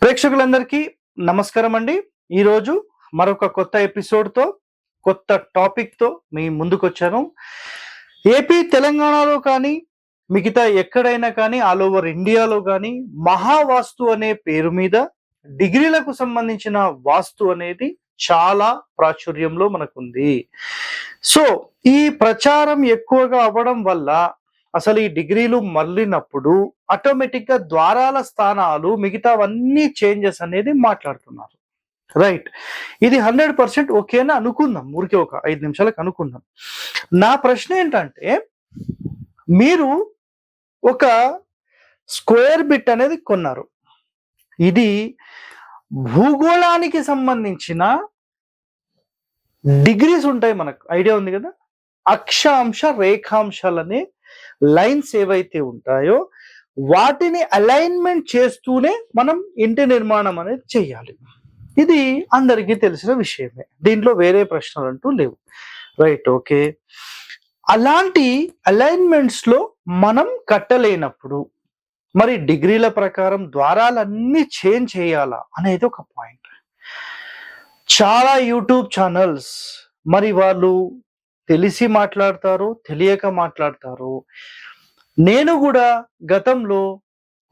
ప్రేక్షకులందరికీ నమస్కారం అండి. ఈరోజు మరొక కొత్త ఎపిసోడ్తో కొత్త టాపిక్తో మీ ముందుకొచ్చాను. ఏపీ తెలంగాణలో కానీ మిగతా ఎక్కడైనా కానీ ఆల్ ఓవర్ ఇండియాలో కానీ మహావాస్తు అనే పేరు మీద డిగ్రీలకు సంబంధించిన వాస్తు అనేది చాలా ప్రాచుర్యంలో మనకుంది. సో ఈ ప్రచారం ఎక్కువగా అవ్వడం వల్ల అసలు ఈ డిగ్రీలు మళ్ళినప్పుడు ఆటోమేటిక్గా ద్వారాల స్థానాలు మిగతావన్నీ చేంజెస్ అనేది మాట్లాడుతున్నారు. రైట్ ఇది హండ్రెడ్ పర్సెంట్ ఓకేనా అనుకుందాం. ఊరికే ఒక ఐదు నిమిషాలకు అనుకుందాం. నా ప్రశ్న ఏంటంటే మీరు ఒక స్క్వేర్ బిట్ అనేది కొన్నారు. ఇది భూగోళానికి సంబంధించిన డిగ్రీస్ ఉంటాయి మనకు. ఐడియా ఉంది కదా? అక్షాంశ రేఖాంశాలనే లైన్స్ ఏవైతే ఉంటాయో వాటిని అలైన్మెంట్ చేస్తూనే మనం ఇంటి నిర్మాణం అనేది చేయాలి. ఇది అందరికీ తెలిసిన విషయమే. దీంట్లో వేరే ప్రశ్నలు అంటూ లేవు. Right okay. అలాంటి అలైన్మెంట్స్లో మనం కట్టలేనప్పుడు మరి డిగ్రీల ప్రకారం ద్వారాలన్నీ చేంజ్ చేయాలా అనేది ఒక పాయింట్. చాలా యూట్యూబ్ ఛానల్స్ మరి వాళ్ళు తెలిసి మాట్లాడతారు తెలియక మాట్లాడతారు. నేను కూడా గతంలో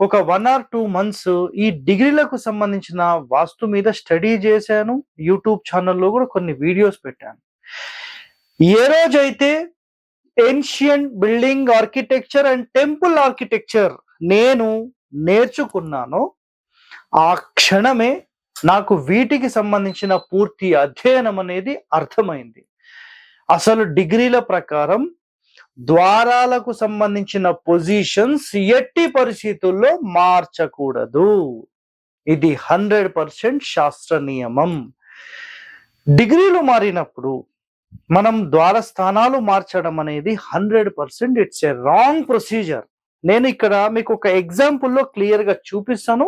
ఒక వన్ ఆర్ టూ మంత్స్ ఈ డిగ్రీలకు సంబంధించిన వాస్తు మీద స్టడీ చేశాను. యూట్యూబ్ ఛానల్లో కూడా కొన్ని వీడియోస్ పెట్టాను. ఏ రోజైతే ancient building architecture and temple architecture నేను నేర్చుకున్నానో ఆ క్షణమే నాకు వీటికి సంబంధించిన పూర్తి అధ్యయనం అనేది అర్థమైంది. అసలు డిగ్రీల ప్రకారం ద్వారాలకు సంబంధించిన పొజిషన్స్ ఎట్టి పరిస్థితుల్లో మార్చకూడదు. ఇది హండ్రెడ్ పర్సెంట్ శాస్త్ర నియమం. డిగ్రీలు మారినప్పుడు మనం ద్వార స్థానాలు మార్చడం అనేది hundred percent it's a wrong procedure నేను ఇక్కడ మీకు ఒక ఎగ్జాంపుల్లో క్లియర్గా చూపిస్తాను.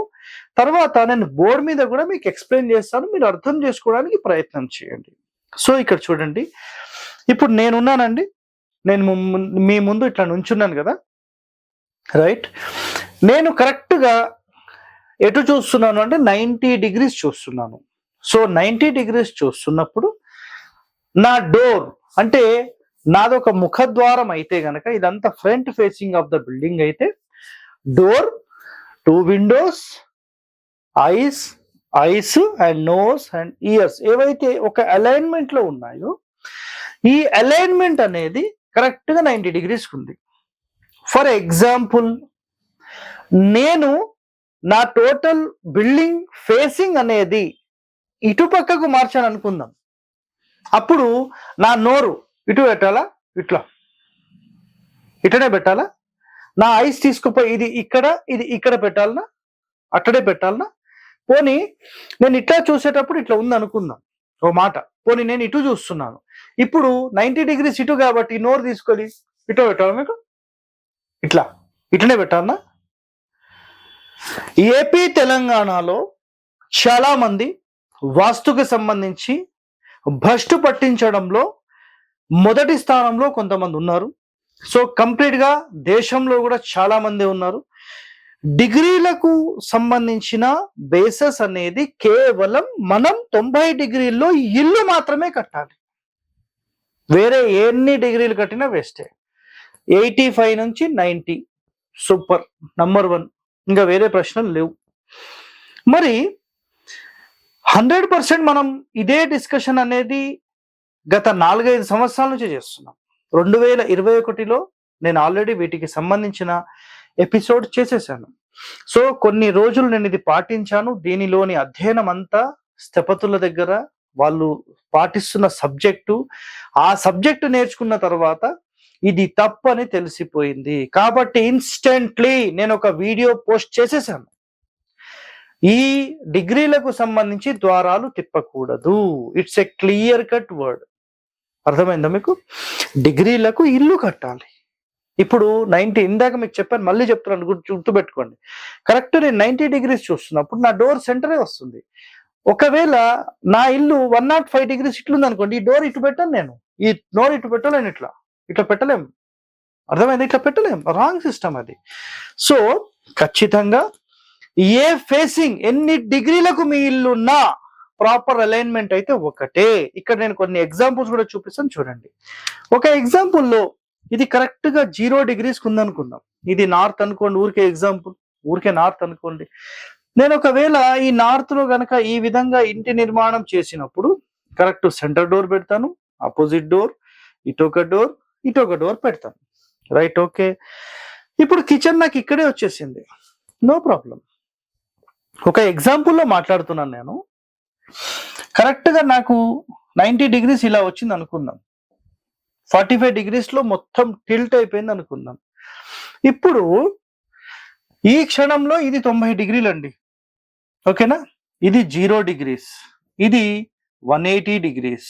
తర్వాత నేను బోర్డు మీద కూడా మీకు ఎక్స్ప్లెయిన్ చేస్తాను. మీరు అర్థం చేసుకోవడానికి ప్రయత్నం చేయండి. సో ఇక్కడ చూడండి. ఇప్పుడు నేనున్నానండి. నేను ము- మీ ముందు ఇట్లా నుంచున్నాను కదా. రైట్? నేను కరెక్ట్గా ఎటు చూస్తున్నాను అంటే నైంటీ డిగ్రీస్ చూస్తున్నాను. సో నైంటీ డిగ్రీస్ చూస్తున్నప్పుడు నా డోర్ అంటే నాదొక ముఖద్వారం అయితే గనక ఇదంతా front facing of the building అయితే door two windows eyes eyes and nose and ears ఏవైతే ఒక అలైన్మెంట్లో ఉన్నాయో ఈ అలైన్మెంట్ అనేది కరెక్ట్గా నైంటీ డిగ్రీస్ ఉంది ఫర్ ఎగ్జాంపుల్ నేను నా టోటల్ బిల్డింగ్ ఫేసింగ్ అనేది ఇటు పక్కకు మార్చాను అనుకుందాం. అప్పుడు నా నోరు ఇటు పెట్టాలా? ఇట్లా. ఇటనే పెట్టాలా? నా ఐస్ తీసుకుపోయి ఇది ఇక్కడ ఇది ఇక్కడ పెట్టాలనా? అట్టడే పెట్టాలనా? పోనీ నేను ఇట్లా చూసేటప్పుడు ఇట్లా ఉంది అనుకుందాం ఓ మాట. పోనీ నేను ఇటు చూస్తున్నాను. ఇప్పుడు నైంటీ డిగ్రీస్ ఇటు కాబట్టి నోరు తీసుకొని ఇటు పెట్టాలి మీకు? ఇట్లా. ఇట్లనే పెట్టాలన్నా ఏపీ తెలంగాణలో చాలామంది వాస్తుకు వాస్తుకి సంబంధించి భ్రష్టు పట్టించడంలో మొదటి స్థానంలో కొంతమంది ఉన్నారు. సో కంప్లీట్గా దేశంలో కూడా చాలామంది ఉన్నారు. డిగ్రీలకు సంబంధించిన బేసస్ అనేది కేవలం మనం తొంభై డిగ్రీల్లో ఇల్లు మాత్రమే కట్టాలి. వేరే ఎన్ని డిగ్రీలు కట్టినా వేస్టే ఎయిటీ ఫైవ్ నుంచి నైంటీ. సూపర్. నంబర్ వన్ ఇంకా వేరే ప్రశ్నలు లేవు. మరి హండ్రెడ్ పర్సెంట్ మనం ఇదే డిస్కషన్ అనేది గత నాలుగైదు సంవత్సరాల నుంచి చేస్తున్నాం. రెండు వేల ఇరవై ఒకటిలో నేను ఆల్రెడీ వీటికి సంబంధించిన ఎపిసోడ్ చేసేసాను. సో కొన్ని రోజులు నేను ఇది పాటించాను. దీనిలోని అధ్యయనం అంతా స్థపతుల దగ్గర వాళ్ళు పాటిస్తున్న సబ్జెక్టు ఆ సబ్జెక్టు నేర్చుకున్న తర్వాత ఇది తప్పని తెలిసిపోయింది. కాబట్టి ఇన్స్టెంట్లీ నేను ఒక వీడియో పోస్ట్ చేసేసాను. ఈ డిగ్రీలకు సంబంధించి ద్వారాలు తిప్పకూడదు. It's a clear cut word అర్థమైందా మీకు? డిగ్రీలకు ఇల్లు కట్టాలి. ఇప్పుడు నైన్టీ ఇందాక మీకు చెప్పాను మళ్ళీ చెప్తున్నాను గుర్తు గుర్తుపెట్టుకోండి. కరెక్ట్ నేను నైన్టీ డిగ్రీస్ చూస్తున్నప్పుడు నా డోర్ సెంటరే వస్తుంది. ఒకవేళ నా ఇల్లు వన్ నాట్ ఫైవ్ డిగ్రీస్ ఇట్లుంది అనుకోండి ఈ డోర్ ఇటు పెట్టాను నేను. ఈ డోర్ ఇటు పెట్టలేను ఇట్లా. ఇట్లా పెట్టలేము అర్థమైంది? ఇట్లా పెట్టలేం. రాంగ్ సిస్టమ్ అది. సో ఖచ్చితంగా ఏ ఫేసింగ్ ఎన్ని డిగ్రీలకు మీ ఇల్లున్నా ప్రాపర్ అలైన్మెంట్ అయితే ఒకటే. ఇక్కడ నేను కొన్ని ఎగ్జాంపుల్స్ కూడా చూపిస్తాను చూడండి. ఒక ఎగ్జాంపుల్లో ఇది కరెక్ట్గా జీరో డిగ్రీస్ ఉందనుకుందాం ఇది నార్త్ అనుకోండి ఊరికే ఎగ్జాంపుల్ ఊరికే నార్త్ అనుకోండి. నేను ఒకవేళ ఈ నార్త్లో గనక ఈ విధంగా ఇంటి నిర్మాణం చేసినప్పుడు కరెక్ట్ సెంటర్ డోర్ పెడతాను ఆపోజిట్ డోర్ ఇటొక డోర్ ఇటొక డోర్ పెడతాను. రైట్ ఓకే ఇప్పుడు కిచెన్ నాకు ఇక్కడే వచ్చేసింది. నో ప్రాబ్లం ఒక ఎగ్జాంపుల్లో మాట్లాడుతున్నాను నేను. కరెక్ట్గా నాకు నైంటీ డిగ్రీస్ ఇలా వచ్చింది అనుకుందాం. ఫార్టీ ఫైవ్ డిగ్రీస్లో మొత్తం టిల్ట్ అయిపోయింది అనుకుందాం. ఇప్పుడు ఈ క్షణంలో ఇది తొంభై డిగ్రీలు అండి ఓకేనా? ఇది జీరో డిగ్రీస్. ఇది వన్ ఎయిటీ డిగ్రీస్.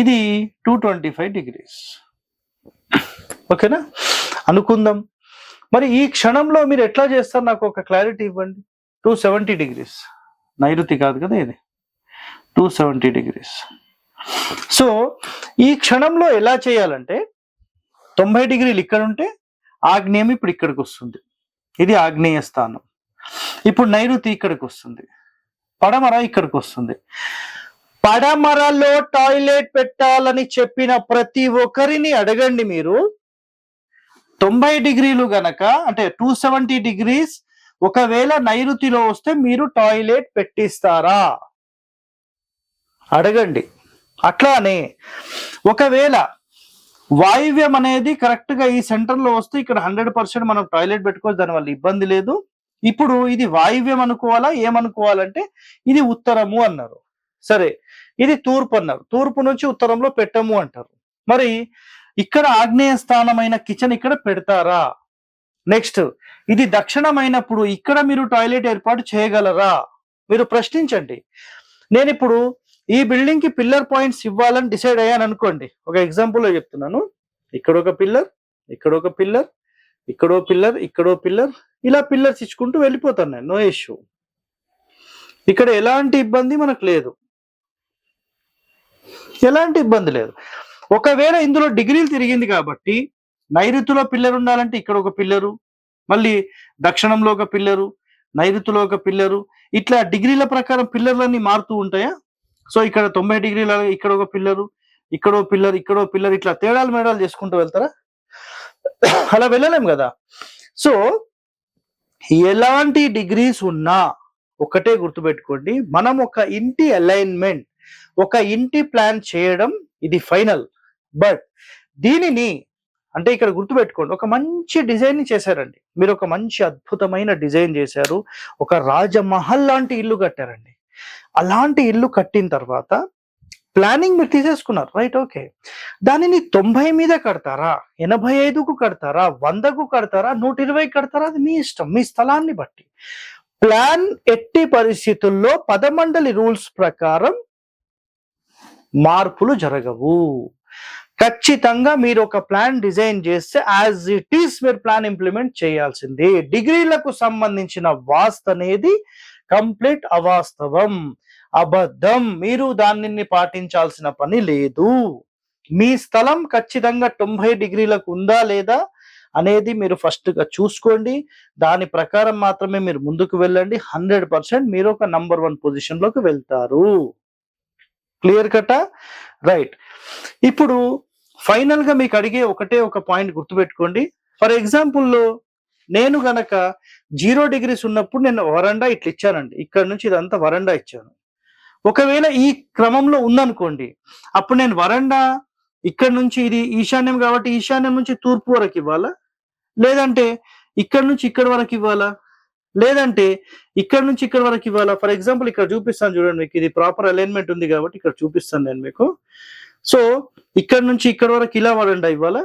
ఇది టూ ట్వంటీ ఫైవ్ డిగ్రీస్. ఓకేనా? అనుకుందాం. మరి ఈ క్షణంలో మీరు ఎట్లా చేస్తారు? నాకు ఒక క్లారిటీ ఇవ్వండి. Two seventy degrees. నైరుతి కాదు కదా ఇది. Two seventy degrees. సో ఈ క్షణంలో ఎలా చేయాలంటే తొంభై డిగ్రీలు ఇక్కడ ఉంటే ఆగ్నేయం ఇప్పుడు ఇక్కడికి వస్తుంది. ఇది ఆగ్నేయ స్థానం. ఇప్పుడు నైరుతి ఇక్కడికి వస్తుంది. పడమర ఇక్కడికి వస్తుంది. పడమరలో టాయిలెట్ పెట్టాలని చెప్పిన ప్రతి ఒక్కరిని అడగండి మీరు. తొంభై డిగ్రీలు గనక అంటే టూ సెవెంటీ డిగ్రీస్ ఒకవేళ నైరుతిలో వస్తే మీరు టాయిలెట్ పెట్టిస్తారా? అడగండి. అట్లానే ఒకవేళ వాయువ్యం అనేది కరెక్ట్గా ఈ సెంటర్లో వస్తే ఇక్కడ హండ్రెడ్ పర్సెంట్ మనం టాయిలెట్ పెట్టుకోవచ్చు దానివల్ల ఇబ్బంది లేదు. ఇప్పుడు ఇది వాయువ్యం అనుకోవాలా? ఏమనుకోవాలంటే ఇది ఉత్తరము అన్నారు. సరే ఇది తూర్పు అన్నారు. తూర్పు నుంచి ఉత్తరంలో పెట్టము అంటారు. మరి ఇక్కడ ఆగ్నేయ స్థానమైన కిచెన్ ఇక్కడ పెడతారా? నెక్స్ట్ ఇది దక్షిణమైనప్పుడు ఇక్కడ మీరు టాయిలెట్ ఏర్పాటు చేయగలరా? మీరు ప్రశ్నించండి. నేను ఇప్పుడు ఈ బిల్డింగ్కి పిల్లర్ పాయింట్స్ ఇవ్వాలని డిసైడ్ అయ్యాను అనుకోండి. ఒక ఎగ్జాంపుల్ చెప్తున్నాను. ఇక్కడ ఒక పిల్లర్ ఇక్కడ ఒక పిల్లర్ ఇక్కడో పిల్లర్ ఇక్కడో పిల్లర్ ఇలా పిల్లర్స్ ఇచ్చుకుంటూ వెళ్ళిపోతాను నేను నో ఇష్యూ. ఇక్కడ ఎలాంటి ఇబ్బంది మనకు లేదు. ఎలాంటి ఇబ్బంది లేదు. ఒకవేళ ఇందులో డిగ్రీలు తిరిగింది కాబట్టి నైరుతిలో పిల్లరు ఉండాలంటే ఇక్కడ ఒక పిల్లరు మళ్ళీ దక్షిణంలో ఒక పిల్లరు నైరుతిలో ఒక పిల్లరు ఇట్లా డిగ్రీల ప్రకారం పిల్లర్లన్నీ మారుతూ ఉంటాయా? సో ఇక్కడ తొంభై డిగ్రీల ఇక్కడ ఒక పిల్లరు ఇక్కడో పిల్లర్ ఇక్కడో పిల్లర్ ఇట్లా తేడాలు మేడాలు చేసుకుంటూ వెళ్తారా? అలా వెళ్ళలేం కదా. సో ఎలాంటి డిగ్రీస్ ఉన్నా ఒకటే గుర్తుపెట్టుకోండి మనం ఒక ఇంటి అలైన్మెంట్ ఒక ఇంటి ప్లాన్ చేయడం ఇది ఫైనల్ బట్ దీనిని అంటే ఇక్కడ గుర్తుపెట్టుకోండి ఒక మంచి డిజైన్ చేశారండి. మీరు ఒక మంచి అద్భుతమైన డిజైన్ చేశారు ఒక రాజమహల్ లాంటి ఇల్లు కట్టారండి. అలాంటి ఇల్లు కట్టిన తర్వాత ప్లానింగ్ మీరు తీసేసుకున్నారు. రైట్ ఓకే దానిని తొంభై మీద కడతారా? ఎనభై ఐదుకు కడతారా? వందకు కడతారా? నూట ఇరవై కడతారా? అది మీ ఇష్టం. మీ స్థలాన్ని బట్టి. ప్లాన్ ఎట్టి పరిస్థితుల్లో పదమండలి రూల్స్ ప్రకారం మార్పులు జరగవు. ఖచ్చితంగా మీరు ఒక ప్లాన్ డిజైన్ చేస్తే యాజ్ ఇట్ ఈస్ మీరు ప్లాన్ ఇంప్లిమెంట్ చేయాల్సిందే. డిగ్రీలకు సంబంధించిన వాస్త అనేది కంప్లీట్ అవాస్తవం. అబద్ధం. మీరు దానిని పాటించాల్సిన పని లేదు. మీ స్థలం ఖచ్చితంగా తొంభై డిగ్రీలకు ఉందా లేదా అనేది మీరు ఫస్ట్గా చూసుకోండి. దాని ప్రకారం మాత్రమే మీరు ముందుకు వెళ్ళండి. హండ్రెడ్ పర్సెంట్ మీరు ఒక నంబర్ వన్ పొజిషన్లోకి వెళ్తారు. Clear cut right. ఇప్పుడు ఫైనల్గా మీకు అడిగే ఒకటే ఒక పాయింట్ గుర్తుపెట్టుకోండి. ఫర్ ఎగ్జాంపుల్లో నేను గనక జీరో డిగ్రీస్ ఉన్నప్పుడు నేను వరండా ఇట్లా ఇచ్చానండి. ఇక్కడ నుంచి ఇదంతా వరండా ఇచ్చాను. ఒకవేళ ఈ క్రమంలో ఉందనుకోండి అప్పుడు నేను వరండా ఇక్కడ నుంచి ఇది ఈశాన్యం కాబట్టి ఈశాన్యం నుంచి తూర్పు వరకు ఇవ్వాలా? లేదంటే ఇక్కడ నుంచి ఇక్కడ వరకు ఇవ్వాలా? లేదంటే ఇక్కడ నుంచి ఇక్కడ వరకు ఇవ్వాలా? ఫర్ ఎగ్జాంపుల్ ఇక్కడ చూపిస్తాను చూడండి మీకు ఇది ప్రాపర్ అలైన్మెంట్ ఉంది కాబట్టి ఇక్కడ చూపిస్తాను నేను మీకు. సో ఇక్కడ నుంచి ఇక్కడ వరకు ఇలా వరండా ఇవ్వాలా?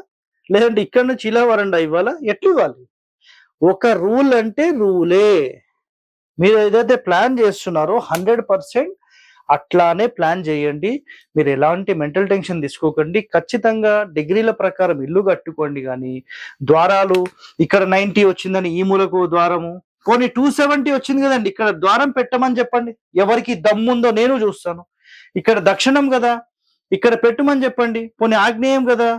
లేదంటే ఇక్కడ నుంచి ఇలా వరండా ఇవ్వాలా? ఎట్లు ఇవ్వాలి? ఒక రూల్ అంటే రూలే మీరు ఏదైతే ప్లాన్ చేస్తున్నారో హండ్రెడ్ పర్సెంట్ అట్లానే ప్లాన్ చేయండి. మీరు ఎలాంటి మెంటల్ టెన్షన్ తీసుకోకండి. ఖచ్చితంగా డిగ్రీల ప్రకారం ఇల్లు కట్టుకోండి కానీ ద్వారాలు ఇక్కడ నైన్టీ వచ్చిందని ఈ మూలకు ద్వారము. పోనీ టూ సెవెంటీ వచ్చింది కదండి ఇక్కడ ద్వారం పెట్టమని చెప్పండి. ఎవరికి దమ్ముందో నేను చూస్తాను. ఇక్కడ దక్షిణం కదా ఇక్కడ పెట్టమని చెప్పండి. పోనీ ఆగ్నేయం కదా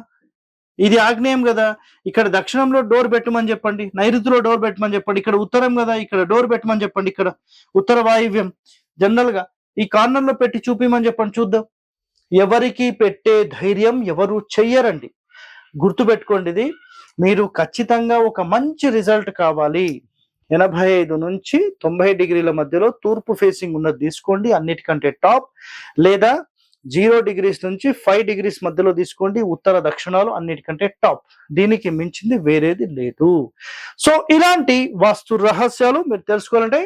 ఇది ఆగ్నేయం కదా ఇక్కడ దక్షిణంలో డోర్ పెట్టమని చెప్పండి. నైరుతిలో డోర్ పెట్టమని చెప్పండి. ఇక్కడ ఉత్తరం కదా ఇక్కడ డోర్ పెట్టమని చెప్పండి. ఇక్కడ ఉత్తర వాయువ్యం జనరల్గా ఈ కార్నర్లో పెట్టి చూపిమని చెప్పండి చూద్దాం. ఎవరికి పెట్టే ధైర్యం ఎవరు చెయ్యరండి. గుర్తుపెట్టుకోండి ఇది. మీరు ఖచ్చితంగా ఒక మంచి రిజల్ట్ కావాలి. ఎనభై ఐదు నుంచి తొంభై డిగ్రీల మధ్యలో తూర్పు ఫేసింగ్ ఉన్నది తీసుకోండి అన్నిటికంటే టాప్. లేదా జీరో డిగ్రీస్ నుంచి ఫైవ్ డిగ్రీస్ మధ్యలో తీసుకోండి ఉత్తర దక్షిణాలు అన్నిటికంటే టాప్. దీనికి మించింది వేరేది లేదు. సో ఇలాంటి వాస్తు రహస్యాలు మీరు తెలుసుకోవాలంటే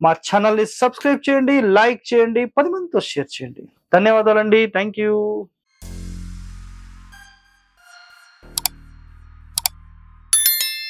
మా ఛానల్ని సబ్స్క్రైబ్ చేయండి లైక్ చేయండి పది మందితో షేర్ చేయండి. ధన్యవాదాలండి. Thank you